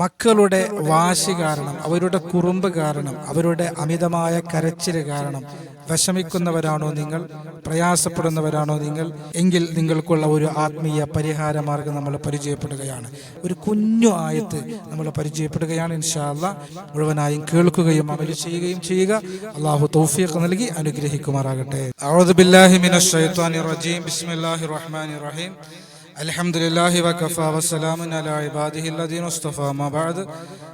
മക്കളുടെ വാശി കാരണം അവരുടെ കുറുമ്പ് കാരണം അവരുടെ അമിതമായ കരച്ചിൽ കാരണം വിഷമിക്കുന്നവരാണോ നിങ്ങൾ പ്രയാസപ്പെടുന്നവരാണോ നിങ്ങൾ? എങ്കിൽ നിങ്ങൾക്കുള്ള ഒരു ആത്മീയ പരിഹാര മാർഗം നമ്മൾ പരിചയപ്പെടുകയാണ്. ഒരു കുഞ്ഞു ആയത്ത് നമ്മൾ പരിചയപ്പെടുകയാണ് ഇൻഷാല്ല മുഴുവനായും കേൾക്കുകയും അമൽ ചെയ്യുകയും ചെയ്യുക. അള്ളാഹു തൗഫീഖ് നൽകി അനുഗ്രഹിക്കുമാറാകട്ടെ. ബിസ്മില്ലാഹിർ റഹ്മാനിർ റഹീം. അൽഹംദുലില്ലാഹി വകഫ വസ്സലാമുൻ അലാ ഇബാദിഹില്ലദീന ഇസ്തഫ മാ ബഅദ്.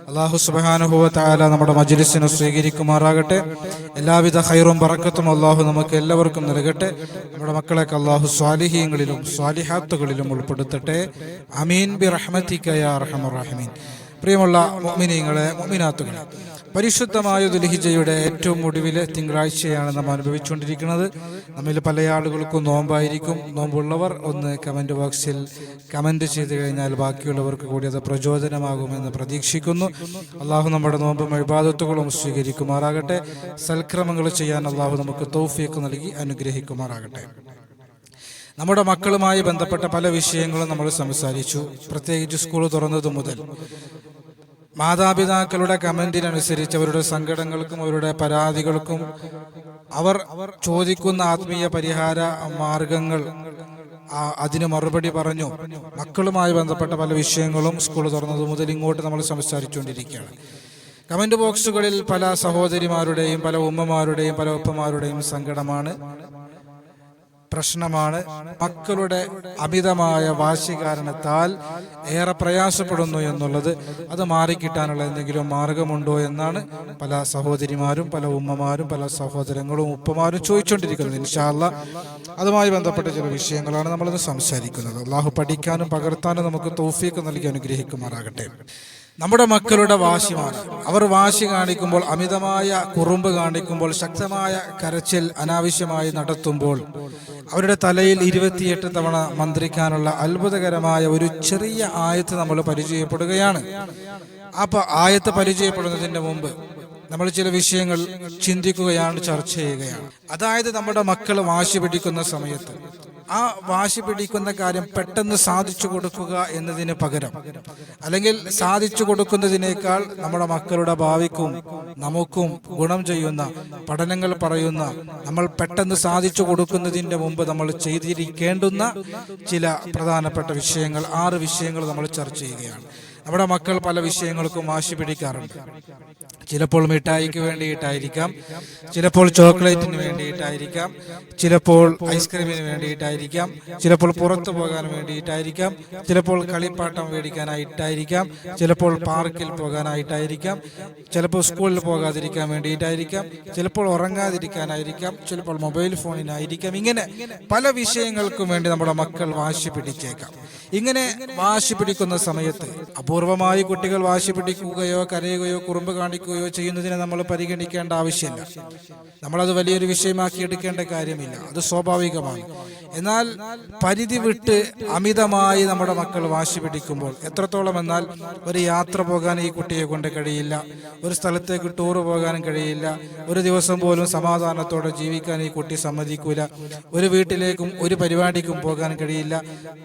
അല്ലാഹു സുബ്ഹാനഹു വ തആല നമ്മുടെ മജ്ലിസിനെ സ്വീകരിക്കുമാറാകട്ടെ. എല്ലാവിധ ഖൈറും ബറക്കത്തും അല്ലാഹു നമുക്ക് എല്ലാവർക്കും നൽകട്ടെ. നമ്മുടെ മക്കളെ അല്ലാഹു സ്വാലിഹീങ്ങളിലും സ്വാലിഹാത്തുകളിലും ഉൾപ്പെടുത്തട്ടെ. അമീൻ ബി റഹ്മതിക യാ അർഹമർ റഹീമീൻ. പ്രിയമുള്ള മുഅ്മിനീങ്ങളെ മുഅ്മിനാത്തുകളെ പരിശുദ്ധമായ ദുൽഹിജയുടെ ഏറ്റവും ഒടുവിലെ തിങ്കളാഴ്ചയാണ് നാം അനുഭവിച്ചുകൊണ്ടിരിക്കുന്നത്. നമ്മിൽ പല ആളുകൾക്കും നോമ്പായിരിക്കും. നോമ്പുള്ളവർ ഒന്ന് കമന്റ് ബോക്സിൽ കമന്റ് ചെയ്ത് കഴിഞ്ഞാൽ ബാക്കിയുള്ളവർക്ക് കൂടി അത് പ്രചോദനമാകുമെന്ന് പ്രതീക്ഷിക്കുന്നു. അള്ളാഹു നമ്മുടെ നോമ്പും അഴിബാദത്തുകളും സ്വീകരിക്കുമാറാകട്ടെ. സൽക്രമങ്ങൾ ചെയ്യാൻ അള്ളാഹു നമുക്ക് തൗഫീഖ് നൽകി അനുഗ്രഹിക്കുമാറാകട്ടെ. നമ്മുടെ മക്കളുമായി ബന്ധപ്പെട്ട പല വിഷയങ്ങളും നമ്മൾ സംസാരിച്ചു. പ്രത്യേകിച്ച് സ്കൂൾ തുറന്നതു മുതൽ മാതാപിതാക്കളുടെ കമന്റിനനുസരിച്ച് അവരുടെ സങ്കടങ്ങൾക്കും അവരുടെ പരാതികൾക്കും അവർ ചോദിക്കുന്ന ആത്മീയ പരിഹാര മാർഗങ്ങൾ അതിന് മറുപടി പറഞ്ഞു. മക്കളുമായി ബന്ധപ്പെട്ട പല വിഷയങ്ങളും സ്കൂൾ തുറന്നത് മുതൽ ഇങ്ങോട്ട് നമ്മൾ സംസാരിച്ചുകൊണ്ടിരിക്കുകയാണ്. കമന്റ് ബോക്സുകളിൽ പല സഹോദരിമാരുടെയും പല ഉമ്മമാരുടെയും പല ഉപ്പമാരുടെയും സങ്കടമാണ്. പ്രശ്നമാണ്. മക്കളുടെ അമിതമായ വാശി കാരണത്താൽ ഏറെ പ്രയാസപ്പെടുന്നു എന്നുള്ളത് അത് മാറിക്കിട്ടാനുള്ള എന്തെങ്കിലും മാർഗമുണ്ടോ എന്നാണ് പല സഹോദരിമാരും പല ഉമ്മമാരും പല സഹോദരങ്ങളും ഉപ്പമാരും ചോദിച്ചുകൊണ്ടിരിക്കുന്നത് ഇൻഷാല്ല അതുമായി ബന്ധപ്പെട്ട ചില വിഷയങ്ങളാണ് നമ്മളിന്ന് സംസാരിക്കുന്നത്. അള്ളാഹു പഠിക്കാനും പകർത്താനും നമുക്ക് തോഫിയൊക്കെ നൽകി അനുഗ്രഹിക്കുമാറാകട്ടെ. നമ്മുടെ മക്കളുടെ വാശിമാണ്. അവർ വാശി കാണിക്കുമ്പോൾ അമിതമായ കുറുമ്പ് കാണിക്കുമ്പോൾ ശക്തമായ കരച്ചിൽ അനാവശ്യമായി നടത്തുമ്പോൾ അവരുടെ തലയിൽ ഇരുപത്തിയെട്ട് തവണ മന്ത്രിക്കാനുള്ള അത്ഭുതകരമായ ഒരു ചെറിയ ആയത്ത് നമ്മൾ പരിചയപ്പെടുകയാണ്. അപ്പൊ ആയത്ത് പരിചയപ്പെടുന്നതിന്റെ മുമ്പ് നമ്മൾ ചില വിഷയങ്ങൾ ചിന്തിക്കുകയാണ് ചർച്ച ചെയ്യുകയാണ്. അതായത് നമ്മുടെ മക്കൾ വാശി പിടിക്കുന്ന സമയത്ത്. ആ വാശി പിടിക്കുന്ന കാര്യം പെട്ടെന്ന് സാധിച്ചു കൊടുക്കുക എന്നതിന് പകരം. അല്ലെങ്കിൽ സാധിച്ചു കൊടുക്കുന്നതിനേക്കാൾ നമ്മുടെ മക്കളുടെ ഭാവിക്കും നമുക്കും ഗുണം ചെയ്യുന്ന പഠനങ്ങൾ പറയുന്ന നമ്മൾ പെട്ടെന്ന് സാധിച്ചു കൊടുക്കുന്നതിന്റെ മുമ്പ് നമ്മൾ ചെയ്തിരിക്കേണ്ടുന്ന ചില പ്രധാനപ്പെട്ട വിഷയങ്ങൾ ആറ് വിഷയങ്ങൾ നമ്മൾ ചർച്ച ചെയ്യുകയാണ്. നമ്മുടെ മക്കൾ പല വിഷയങ്ങൾക്കും വാശി പിടിക്കാറുണ്ട്. ചിലപ്പോൾ മിഠായിക്ക് വേണ്ടിയിട്ടായിരിക്കാം ചിലപ്പോൾ ചോക്ലേറ്റിന് വേണ്ടിയിട്ടായിരിക്കാം ചിലപ്പോൾ ഐസ്ക്രീമിന് വേണ്ടിയിട്ടായിരിക്കാം ചിലപ്പോൾ പുറത്തു പോകാൻ വേണ്ടിയിട്ടായിരിക്കാം ചിലപ്പോൾ കളിപ്പാട്ടം മേടിക്കാനായിട്ടായിരിക്കാം ചിലപ്പോൾ പാർക്കിൽ പോകാനായിട്ടായിരിക്കാം ചിലപ്പോൾ സ്കൂളിൽ പോകാതിരിക്കാൻ വേണ്ടിയിട്ടായിരിക്കാം ചിലപ്പോൾ ഉറങ്ങാതിരിക്കാനായിരിക്കാം ചിലപ്പോൾ മൊബൈൽ ഫോണിനായിരിക്കാം. ഇങ്ങനെ പല വിഷയങ്ങൾക്കും വേണ്ടി നമ്മുടെ മക്കൾ വാശി പിടിച്ചേക്കാം. ഇങ്ങനെ വാശി പിടിക്കുന്ന സമയത്ത് അപൂർവമായി കുട്ടികൾ വാശി പിടിക്കുകയോ കരയുകയോ കുറുമ്പ് കാണിക്കുകയോ ചെയ്യുന്നതിനെ നമ്മൾ പരിഗണിക്കേണ്ട ആവശ്യമില്ല. നമ്മളത് വലിയൊരു വിഷയമാക്കി എടുക്കേണ്ട കാര്യമില്ല. അത് സ്വാഭാവികമാണ്. എന്നാൽ പരിധി വിട്ട് അമിതമായി നമ്മുടെ മക്കൾ വാശി പിടിക്കുമ്പോൾ എത്രത്തോളം എന്നാൽ ഒരു യാത്ര പോകാൻ ഈ കുട്ടിയെ കൊണ്ട് കഴിയില്ല ഒരു സ്ഥലത്തേക്ക് ടൂർ പോകാനും കഴിയില്ല ഒരു ദിവസം പോലും സമാധാനത്തോടെ ജീവിക്കാൻ ഈ കുട്ടി സമ്മതിക്കൂല ഒരു വീട്ടിലേക്കും ഒരു പരിപാടിക്കും പോകാൻ കഴിയില്ല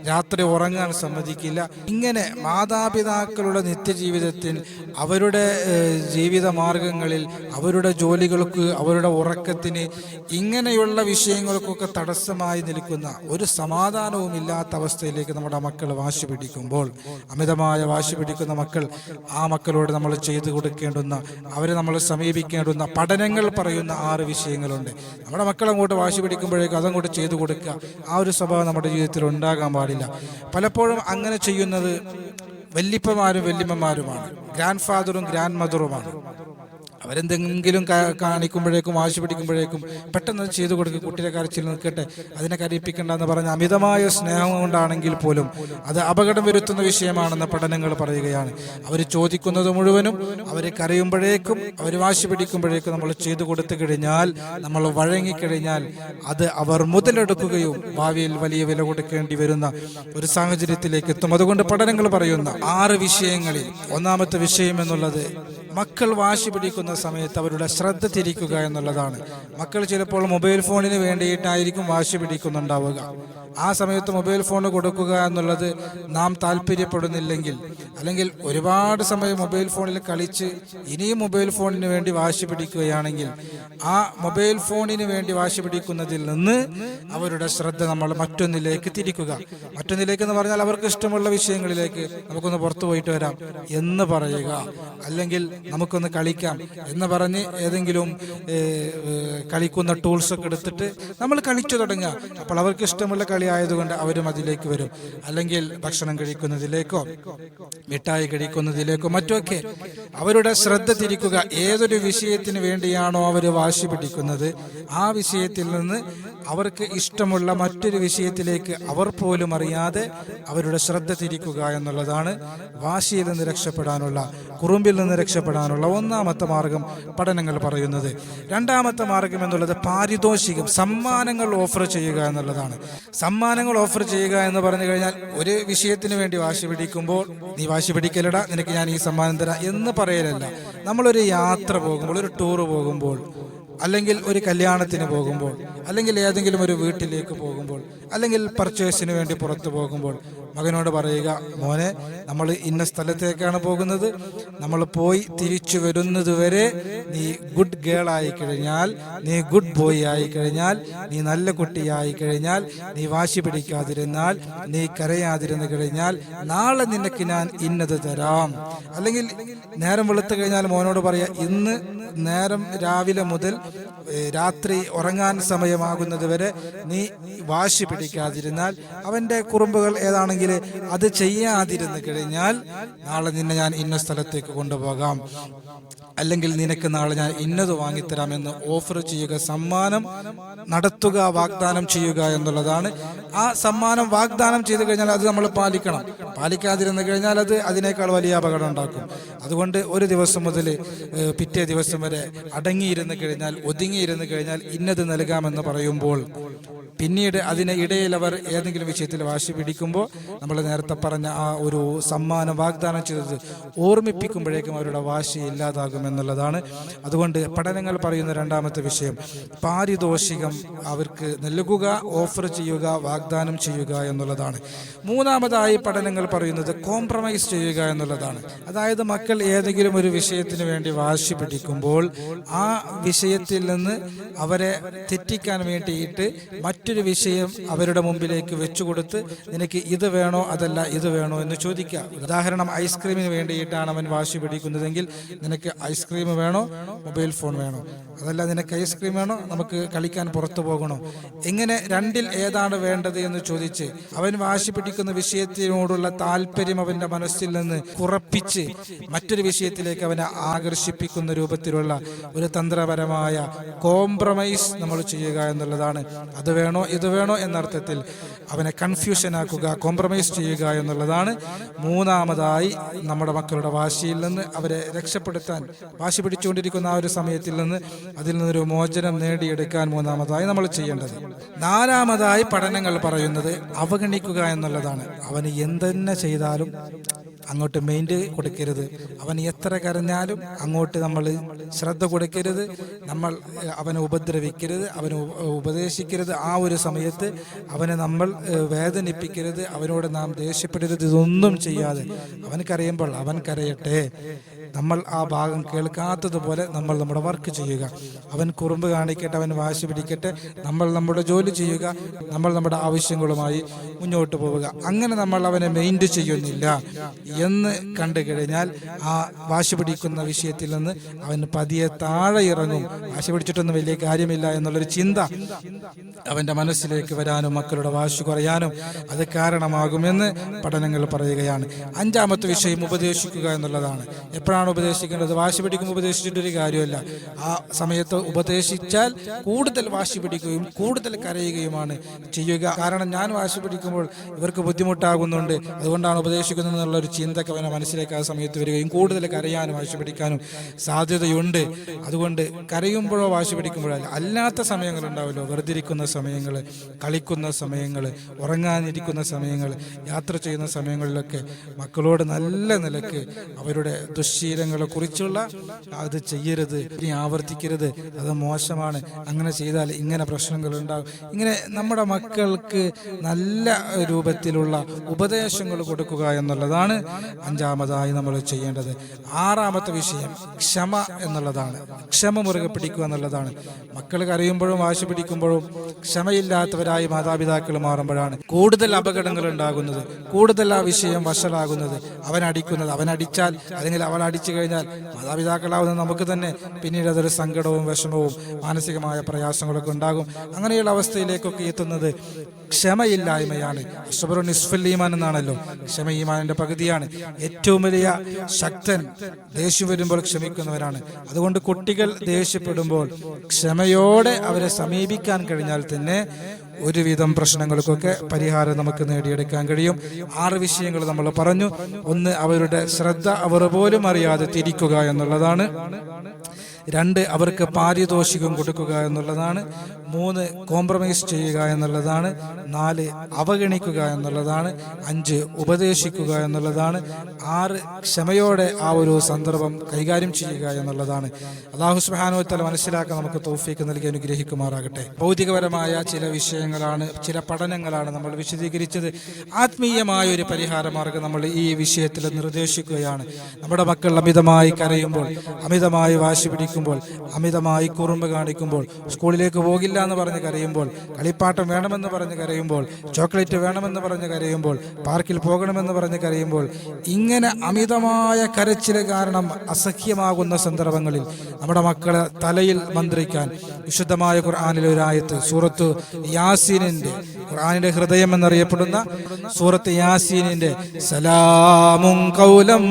രാത്രി ഉറങ്ങാൻ സമ്മതിക്കില്ല. ഇങ്ങനെ മാതാപിതാക്കളുടെ നിത്യജീവിതത്തിൽ അവരുടെ ഏഹ്, ജീവിത മാർഗങ്ങളിൽ അവരുടെ ജോലികൾക്ക് അവരുടെ ഉറക്കത്തിന് ഇങ്ങനെയുള്ള വിഷയങ്ങൾക്കൊക്കെ തടസ്സമായി നിൽക്കുന്ന ഒരു സമാധാനവും ഇല്ലാത്ത അവസ്ഥയിലേക്ക് നമ്മുടെ മക്കൾ വാശി പിടിക്കുമ്പോൾ അമിതമായ വാശി പിടിക്കുന്ന മക്കൾ ആ മക്കളോട് നമ്മൾ ചെയ്തു കൊടുക്കേണ്ടുന്ന അവരെ നമ്മൾ സമീപിക്കേണ്ടുന്ന പഠനങ്ങൾ പറയുന്ന ആറ് വിഷയങ്ങളുണ്ട്. നമ്മുടെ മക്കൾ അങ്ങോട്ട് വാശി പിടിക്കുമ്പോഴേക്കും അതങ്ങോട്ട് ചെയ്തു കൊടുക്കുക. ആ ഒരു സ്വഭാവം നമ്മുടെ ജീവിതത്തിൽ ഉണ്ടാകാൻ പാടില്ല. പലപ്പോഴും അങ്ങനെ ചെയ്യുന്നത് വല്യപ്പമാരും വല്യമ്മമാരുമാണ്. ഗ്രാൻഡ് ഫാദറും ഗ്രാൻഡ് മദറുമാണ് അവരെന്തെങ്കിലും കാണിക്കുമ്പോഴേക്കും വാശി പിടിക്കുമ്പോഴേക്കും പെട്ടെന്ന് ചെയ്തു കൊടുക്കും കുട്ടിയുടെ കരച്ചിൽ നിൽക്കട്ടെ അതിനെ കരയിപ്പിക്കണ്ട എന്ന് പറഞ്ഞ് അമിതമായ സ്നേഹം കൊണ്ടാണെങ്കിൽ പോലും അത് അപകടം വരുത്തുന്ന വിഷയമാണെന്ന് പഠനങ്ങൾ പറയുകയാണ്. അവർ ചോദിക്കുന്നത് മുഴുവനും അവർ കരയുമ്പോഴേക്കും അവർ വാശി പിടിക്കുമ്പോഴേക്കും നമ്മൾ ചെയ്തു കൊടുത്തു കഴിഞ്ഞാൽ നമ്മൾ വഴങ്ങിക്കഴിഞ്ഞാൽ അത് അവർ മുതലെടുക്കുകയും ഭാവിയിൽ വലിയ വില കൊടുക്കേണ്ടി വരുന്ന ഒരു സാഹചര്യത്തിലേക്ക് എത്തും. അതുകൊണ്ട് പഠനങ്ങൾ പറയുന്ന ആറ് വിഷയങ്ങളിൽ ഒന്നാമത്തെ വിഷയം എന്നുള്ളത് മക്കൾ വാശി പിടിക്കുന്ന സമയത്ത് അവരുടെ ശ്രദ്ധ തിരിക്കുക എന്നുള്ളതാണ്. മക്കൾ ചിലപ്പോൾ മൊബൈൽ ഫോണിന് വേണ്ടിയിട്ടായിരിക്കും വാശി പിടിക്കുന്നുണ്ടാവുക. ആ സമയത്ത് മൊബൈൽ ഫോൺ കൊടുക്കുക എന്നുള്ളത് നാം താല്പര്യപ്പെടുന്നില്ലെങ്കിൽ അല്ലെങ്കിൽ ഒരുപാട് സമയം മൊബൈൽ ഫോണിൽ കളിച്ച് ഇനിയും മൊബൈൽ ഫോണിന് വേണ്ടി വാശി പിടിക്കുകയാണെങ്കിൽ ആ മൊബൈൽ ഫോണിന് വേണ്ടി വാശി പിടിക്കുന്നതിൽ നിന്ന് അവരുടെ ശ്രദ്ധ നമ്മൾ മറ്റൊന്നിലേക്ക് തിരിക്കുക. മറ്റൊന്നിലേക്ക് എന്ന് പറഞ്ഞാൽ അവർക്ക് ഇഷ്ടമുള്ള വിഷയങ്ങളിലേക്ക് നമുക്കൊന്ന് പുറത്തു പോയിട്ട് വരാം എന്ന് പറയുക. അല്ലെങ്കിൽ നമുക്കൊന്ന് കളിക്കാം എന്ന് പറഞ്ഞ് ഏതെങ്കിലും കളിക്കുന്ന ടൂൾസ് ഒക്കെ എടുത്തിട്ട് നമ്മൾ കളിച്ചു തുടങ്ങുക. അപ്പോൾ അവർക്ക് ഇഷ്ടമുള്ള കളി ആയതുകൊണ്ട് അവരും അതിലേക്ക് വരും. അല്ലെങ്കിൽ ഭക്ഷണം കഴിക്കുന്നതിലേക്കോ മിഠായി കഴിക്കുന്നതിലേക്കോ മറ്റൊക്കെ അവരുടെ ശ്രദ്ധ തിരിക്കുക ഏതൊരു വിഷയത്തിന് വേണ്ടിയാണോ അവർ വാശി പിടിക്കുന്നത്. ആ വിഷയത്തിൽ നിന്ന് അവർക്ക് ഇഷ്ടമുള്ള മറ്റൊരു വിഷയത്തിലേക്ക് അവർ പോലും അറിയാതെ അവരുടെ ശ്രദ്ധ തിരിക്കുക എന്നുള്ളതാണ് വാശിയിൽ നിന്ന് രക്ഷപ്പെടാനുള്ള കുറുമ്പിൽ നിന്ന് രക്ഷപ്പെടാനുള്ള ഒന്നാമത്തെ മാർഗം പഠനങ്ങൾ പറയുന്നത്. രണ്ടാമത്തെ മാർഗം എന്നുള്ളത് പാരിതോഷികം സമ്മാനങ്ങൾ ഓഫർ ചെയ്യുക എന്നുള്ളതാണ്. സമ്മാനങ്ങൾ ഓഫർ ചെയ്യുക എന്ന് പറഞ്ഞു കഴിഞ്ഞാൽ ഒരു വിഷയത്തിന് വേണ്ടി വാശി പിടിക്കുമ്പോൾ നീ വാശി പിടിക്കലടാ നിനക്ക് ഞാൻ ഈ സമ്മാനം തരാം എന്ന് പറയലല്ല. നമ്മളൊരു യാത്ര പോകുമ്പോൾ ഒരു ടൂർ പോകുമ്പോൾ അല്ലെങ്കിൽ ഒരു കല്യാണത്തിന് പോകുമ്പോൾ അല്ലെങ്കിൽ ഏതെങ്കിലും ഒരു വീട്ടിലേക്ക് പോകുമ്പോൾ അല്ലെങ്കിൽ പർച്ചേസിന് വേണ്ടി പുറത്തു പോകുമ്പോൾ മകനോട് പറയുക മോനെ നമ്മൾ ഇന്ന സ്ഥലത്തേക്കാണ് പോകുന്നത്. നമ്മൾ പോയി തിരിച്ചു വരുന്നത് വരെ നീ ഗുഡ് ഗേൾ ആയി കഴിഞ്ഞാൽ നീ ഗുഡ് ബോയ് ആയി കഴിഞ്ഞാൽ നീ നല്ല കുട്ടിയായി കഴിഞ്ഞാൽ നീ വാശി പിടിക്കാതിരുന്നാൽ നീ കരയാതിരുന്നു കഴിഞ്ഞാൽ നാളെ നിനക്ക് ഞാൻ ഇന്നത് തരാം. അല്ലെങ്കിൽ നേരം വെളുത്തു കഴിഞ്ഞാൽ മോനോട് പറയാ ഇന്ന് നേരം രാവിലെ മുതൽ രാത്രി ഉറങ്ങാൻ സമയമാകുന്നത് വരെ നീ വാശി പിടിക്കാതിരുന്നാൽ അവന്റെ കുറുമ്പുകൾ ഏതാണെങ്കിൽ അത് ചെയ്യാതിരുന്നു കഴിഞ്ഞാൽ നാളെ നിന്നെ ഞാൻ ഇന്ന സ്ഥലത്തേക്ക് കൊണ്ടുപോകാം. അല്ലെങ്കിൽ നിനക്ക് നാളെ ഞാൻ ഇന്നത് വാങ്ങിത്തരാമെന്ന് ഓഫർ ചെയ്യുക സമ്മാനം നടത്തുക വാഗ്ദാനം ചെയ്യുക എന്നുള്ളതാണ്. ആ സമ്മാനം വാഗ്ദാനം ചെയ്തു കഴിഞ്ഞാൽ അത് നമ്മൾ പാലിക്കണം. പാലിക്കാതിരുന്നു കഴിഞ്ഞാൽ അത് അതിനേക്കാൾ വലിയ അപകടം ഉണ്ടാക്കും. അതുകൊണ്ട് ഒരു ദിവസം മുതൽ പിറ്റേ ദിവസം വരെ അടങ്ങിയിരുന്ന് കഴിഞ്ഞാൽ ഒതുങ്ങിയിരുന്ന് കഴിഞ്ഞാൽ ഇന്നത് നൽകാമെന്ന് പറയുമ്പോൾ പിന്നീട് അതിന് ഇടയിൽ അവർ ഏതെങ്കിലും വിഷയത്തിൽ വാശി പിടിക്കുമ്പോൾ നമ്മൾ നേരത്തെ പറഞ്ഞ ആ ഒരു സമ്മാനം വാഗ്ദാനം ചെയ്തത് ഓർമ്മിപ്പിക്കുമ്പോഴേക്കും അവരുടെ വാശി ഇല്ലാതാകും എന്നുള്ളതാണ്. അതുകൊണ്ട് പഠനങ്ങൾ പറയുന്ന രണ്ടാമത്തെ വിഷയം പാരിതോഷികം അവർക്ക് നൽകുക ഓഫർ ചെയ്യുക വാഗ്ദാനം ചെയ്യുക എന്നുള്ളതാണ്. മൂന്നാമതായി പഠനങ്ങൾ പറയുന്നത് കോംപ്രമൈസ് ചെയ്യുക എന്നുള്ളതാണ്. അതായത് മക്കൾ ഏതെങ്കിലും ഒരു വിഷയത്തിന് വേണ്ടി വാശി പിടിക്കുമ്പോൾ ആ വിഷയത്തിൽ നിന്ന് അവരെ തെറ്റിക്കാൻ വേണ്ടിയിട്ട് മറ്റൊരു വിഷയം അവരുടെ മുമ്പിലേക്ക് വെച്ചുകൊടുത്ത് നിനക്ക് ഇത് വേണോ അതല്ല ഇത് വേണോ എന്ന് ചോദിക്കുക. ഉദാഹരണം ഐസ്ക്രീമിന് വേണ്ടിയിട്ടാണ് അവൻ വാശി പിടിക്കുന്നതെങ്കിൽ നിനക്ക് ഐസ്ക്രീം വേണോ മൊബൈൽ ഫോൺ വേണോ? അതല്ല നിനക്ക് ഐസ്ക്രീം വേണോ നമുക്ക് കളിക്കാൻ പുറത്തു പോകണോ? എങ്ങനെ രണ്ടിൽ ഏതാണ് വേണ്ടത് എന്ന് ചോദിച്ച് അവൻ വാശി പിടിക്കുന്ന വിഷയത്തിനോടുള്ള താല്പര്യം അവന്റെ മനസ്സിൽ നിന്ന് കുറപ്പിച്ച് മറ്റൊരു വിഷയത്തിലേക്ക് അവനെ ആകർഷിപ്പിക്കുന്ന രൂപത്തിലുള്ള ഒരു തന്ത്രപരമായ കോംപ്രമൈസ് നമ്മൾ ചെയ്യുക എന്നുള്ളതാണ്. അത് വേണോ ഇത് വേണോ എന്നർത്ഥത്തിൽ അവനെ കൺഫ്യൂഷൻ ആക്കുക കോംപ്രമൈസ് ചെയ്യുക എന്നുള്ളതാണ്. മൂന്നാമതായി നമ്മുടെ മക്കളുടെ വാശിയിൽ നിന്ന് അവരെ രക്ഷപ്പെടുത്താൻ വാശി പിടിച്ചുകൊണ്ടിരിക്കുന്ന ആ ഒരു സമയത്തിൽ നിന്ന് അതിൽ നിന്നൊരു മോചനം നേടിയെടുക്കാൻ മൂന്നാമതായി നമ്മൾ ചെയ്യേണ്ടത്. നാലാമതായി പഠനങ്ങൾ പറയുന്നത് അവഗണിക്കുക എന്നുള്ളതാണ്. അവന് എന്തെന്നെ ചെയ്താലും അങ്ങോട്ട് മെയിന്റ് കൊടുക്കരുത്. അവൻ എത്ര കരഞ്ഞാലും അങ്ങോട്ട് നമ്മൾ ശ്രദ്ധ കൊടുക്കരുത്. നമ്മൾ അവനെ ഉപദ്രവിക്കരുത് അവനെ ഉപദേശിക്കരുത്. ആ ഒരു സമയത്ത് അവനെ നമ്മൾ വേദനിപ്പിക്കരുത്. അവനോട് നാം ദേഷ്യപ്പെടരുത്. ഇതൊന്നും ചെയ്യാതെ അവൻ കരയുമ്പോൾ അവൻ കരയട്ടെ. നമ്മൾ ആ ഭാഗം കേൾക്കാത്തതുപോലെ നമ്മൾ നമ്മുടെ വർക്ക് ചെയ്യുക. അവൻ കുറുമ്പ് കാണിക്കട്ടെ അവൻ വാശി പിടിക്കട്ടെ. നമ്മൾ നമ്മുടെ ജോലി ചെയ്യുക നമ്മൾ നമ്മുടെ ആവശ്യങ്ങളുമായി മുന്നോട്ട് പോവുക. അങ്ങനെ നമ്മൾ അവനെ മെയിൻഡ് ചെയ്യുന്നില്ല എന്ന് കണ്ടു കഴിഞ്ഞാൽ ആ വാശി പിടിക്കുന്ന വിഷയത്തിൽ നിന്ന് അവൻ പതിയെ താഴെ ഇറങ്ങും. വാശി പിടിച്ചിട്ടൊന്നും വലിയ കാര്യമില്ല എന്നുള്ളൊരു ചിന്ത അവന്റെ മനസ്സിലേക്ക് വരാനും മക്കളുടെ വാശി കുറയാനും അത് കാരണമാകുമെന്ന് പഠനങ്ങൾ പറയുകയാണ്. അഞ്ചാമത്തെ വിഷയം ഉപദേശിക്കുക എന്നുള്ളതാണ്. എപ്പോഴാണ് ഉപദേശിക്കേണ്ടത്? വാശി പിടിക്കുമ്പോൾ ഉപദേശിച്ചിട്ടൊരു കാര്യമല്ല. ആ സമയത്ത് ഉപദേശിച്ചാൽ കൂടുതൽ വാശി പിടിക്കുകയും കൂടുതൽ കരയുകയുമാണ് ചെയ്യുക. കാരണം ഞാൻ വാശി പിടിക്കുമ്പോൾ ഇവർക്ക് ബുദ്ധിമുട്ടാകുന്നുണ്ട്. അതുകൊണ്ടാണ് ഉപദേശിക്കുന്നത് എന്നുള്ള ഒരു ചിന്തക്ക് അവനെ മനസ്സിലേക്ക് ആ സമയത്ത് വരികയും കൂടുതൽ കരയാനും വാശി പിടിക്കാനും സാധ്യതയുണ്ട്. അതുകൊണ്ട് കരയുമ്പോഴോ വാശി പിടിക്കുമ്പോഴോ അല്ല അല്ലാത്ത സമയങ്ങളുണ്ടാവുമല്ലോ വെറുതെ ഇരിക്കുന്ന സമയങ്ങൾ കളിക്കുന്ന സമയങ്ങൾ ഉറങ്ങാനിരിക്കുന്ന സമയങ്ങൾ യാത്ര ചെയ്യുന്ന സമയങ്ങളിലൊക്കെ മക്കളോട് നല്ല നിലയ്ക്ക് അവരുടെ ദുശ്ശീ ദുശീലങ്ങളെ കുറിച്ചുള്ള അത് ചെയ്യരുത് ഇനി ആവർത്തിക്കരുത്. അത് മോശമാണ്. അങ്ങനെ ചെയ്താൽ ഇങ്ങനെ പ്രശ്നങ്ങൾ ഉണ്ടാകും ഇങ്ങനെ നമ്മുടെ മക്കൾക്ക് നല്ല രൂപത്തിലുള്ള ഉപദേശങ്ങൾ കൊടുക്കുക എന്നുള്ളതാണ് അഞ്ചാമതായി നമ്മൾ ചെയ്യേണ്ടത്. ആറാമത്തെ വിഷയം ക്ഷമ എന്നുള്ളതാണ്. ക്ഷമ മുറുകെ പിടിക്കുക എന്നുള്ളതാണ്. മക്കൾ കരയുമ്പോഴും വാശി പിടിക്കുമ്പോഴും ക്ഷമയില്ലാത്തവരായി മാതാപിതാക്കൾ മാറുമ്പോഴാണ് കൂടുതൽ അപകടങ്ങൾ ഉണ്ടാകുന്നത് കൂടുതൽ ആ വിഷയം വഷളാകുന്നത്. അവൻ അടിച്ചാൽ അല്ലെങ്കിൽ അവൾ അടിച്ചു കഴിഞ്ഞാൽ മാതാപിതാക്കളാവുന്ന നമുക്ക് തന്നെ പിന്നീട് അതൊരു സങ്കടവും വിഷമവും മാനസികമായ പ്രയാസങ്ങളൊക്കെ ഉണ്ടാകും. അങ്ങനെയുള്ള അവസ്ഥയിലേക്കൊക്കെ എത്തുന്നത് ക്ഷമയില്ലായ്മയാണ്. അഷബറു നിസ്ഫല്ലീമാൻ എന്നാണല്ലോ. ക്ഷമ ഈമാനിന്റെ പകുതിയാണ്. ഏറ്റവും വലിയ ശക്തൻ ദേഷ്യം വരുമ്പോൾ ക്ഷമിക്കുന്നവരാണ് അതുകൊണ്ട് കുട്ടികൾ ദേഷ്യപ്പെടുമ്പോൾ ക്ഷമയോടെ അവരെ സമീപിക്കാൻ കഴിഞ്ഞാൽ തന്നെ ഒരുവിധം പ്രശ്നങ്ങൾക്കൊക്കെ പരിഹാരം നമുക്ക് നേടിയെടുക്കാൻ കഴിയും. ആറ് വിഷയങ്ങൾ നമ്മൾ പറഞ്ഞു. ഒന്ന് അവരുടെ ശ്രദ്ധ അവർ പോലും അറിയാതെ തിരിക്കുക എന്നുള്ളതാണ്. രണ്ട് അവർക്ക് പാരിതോഷികം കൊടുക്കുക എന്നുള്ളതാണ്. മൂന്ന് കോംപ്രമൈസ് ചെയ്യുക എന്നുള്ളതാണ് നാല് അവഗണിക്കുക എന്നുള്ളതാണ് അഞ്ച് ഉപദേശിക്കുക എന്നുള്ളതാണ് ആറ് ക്ഷമയോടെ ആ ഒരു സന്ദർഭം കൈകാര്യം ചെയ്യുക എന്നുള്ളതാണ്. അള്ളാഹു സുബാനുവത്തല മനസ്സിലാക്കാൻ നമുക്ക് തോഫീക്ക് നൽകി അനുഗ്രഹിക്കുമാറാകട്ടെ. ഭൗതികപരമായ ചില വിഷയങ്ങളാണ് ചില പഠനങ്ങളാണ് നമ്മൾ വിശദീകരിച്ചത്. ആത്മീയമായ ഒരു പരിഹാര മാർഗം നമ്മൾ ഈ വിഷയത്തിൽ നിർദ്ദേശിക്കുകയാണ്. നമ്മുടെ മക്കൾ അമിതമായി കരയുമ്പോൾ അമിതമായി വാശി പിടിക്കുമ്പോൾ അമിതമായി കുറുമ്പ് കാണിക്കുമ്പോൾ സ്കൂളിലേക്ക് പോകില്ല എന്ന് പറഞ്ഞ് കരയുമ്പോൾ കളിപ്പാട്ടം വേണമെന്ന് പറഞ്ഞ് കരയുമ്പോൾ ചോക്ലേറ്റ് വേണമെന്ന് പറഞ്ഞ് കരയുമ്പോൾ പാർക്കിൽ പോകണമെന്ന് പറഞ്ഞ് കരയുമ്പോൾ ഇങ്ങനെ അമിതമായ കരച്ചിൽ കാരണം അസഹ്യമാകുന്ന സന്ദർഭങ്ങളിൽ നമ്മുടെ മക്കളെ തലയിൽ മന്ത്രിക്കാൻ വിശുദ്ധമായ ഖുർആാനിലെ ആയത്ത് സൂറത്ത് യാസീനിന്റെ ഖുർആാനിന്റെ ഹൃദയം എന്നറിയപ്പെടുന്ന സൂറത്ത് യാസീനിന്റെ സലാമും കൗലം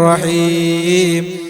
റഹീം.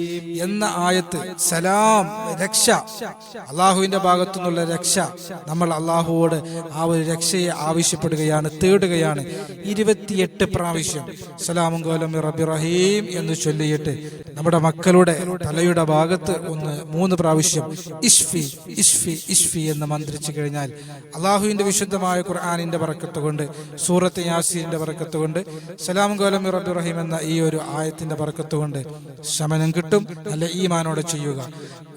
എന്ന ആയത്ത് സലാം രക്ഷ. അള്ളാഹുവിന്റെ ഭാഗത്തു നിന്നുള്ള രക്ഷ. നമ്മൾ അള്ളാഹുവോട് ആ ഒരു രക്ഷയെ ആവശ്യപ്പെടുകയാണ് തേടുകയാണ്. ഇരുപത്തിയെട്ട് പ്രാവശ്യം സലാമും കോലം റബി റഹീം എന്ന് ചൊല്ലിയിട്ട് നമ്മുടെ മക്കളുടെ തലയുടെ ഭാഗത്ത് ഒന്ന് മൂന്ന് പ്രാവശ്യം ഇഷ്ഫി ഇഷ്ഫി ഇഷ്ഫി എന്ന് മന്ത്രിച്ചു കഴിഞ്ഞാൽ അള്ളാഹുവിന്റെ വിശുദ്ധമായ ഖുർആാനിന്റെ പറക്കത്ത് കൊണ്ട് സൂറത്ത് യാസീന്റെ പറക്കത്ത് കൊണ്ട് സലാം കോലം റബി റഹീം എന്ന ഈ ഒരു ആയത്തിന്റെ പറക്കത്ത് കൊണ്ട് ശമനം കിട്ടും. നല്ല ഈമാനോടെ ചെയ്യുക.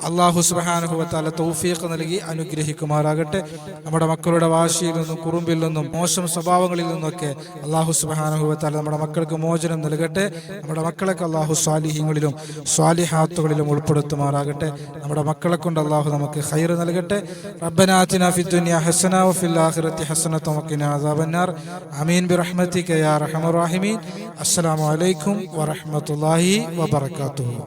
അള്ളാഹു സുബാനുഭവത്താല തൗഫീഖ് നൽകി അനുഗ്രഹിക്കുമാറാകട്ടെ. നമ്മുടെ മക്കളുടെ വാശിയിൽ നിന്നും കുറുമ്പിൽ നിന്നും മോശം സ്വഭാവങ്ങളിൽ നിന്നൊക്കെ അള്ളാഹു സുബാനുഭവത്താല നമ്മുടെ മക്കൾക്ക് മോചനം നൽകട്ടെ. നമ്മുടെ മക്കളൊക്കെ അള്ളാഹു സ്വാലിഹ്യങ്ങളിലും സ്വാലിഹാത്തുകളിലും ഉൾപ്പെടുത്തുമാറാകട്ടെ. നമ്മുടെ മക്കളെ കൊണ്ട് അള്ളാഹു നമുക്ക് ഹൈർ നൽകട്ടെ. റബ്ബനാഥിന ഫിദ്ദുനിയ ദുനിയ ഹസന വഫിൽ ആഖിറത്തി ഹസനത വഖിന അദാബന്നാർ. ആമീൻ ബിറഹ്മതിക യാ അർഹമർ റഹീമീൻ. അസ്സലാമു അലൈക്കും വറഹ്മത്തുള്ളാഹി വബറകാതുഹു.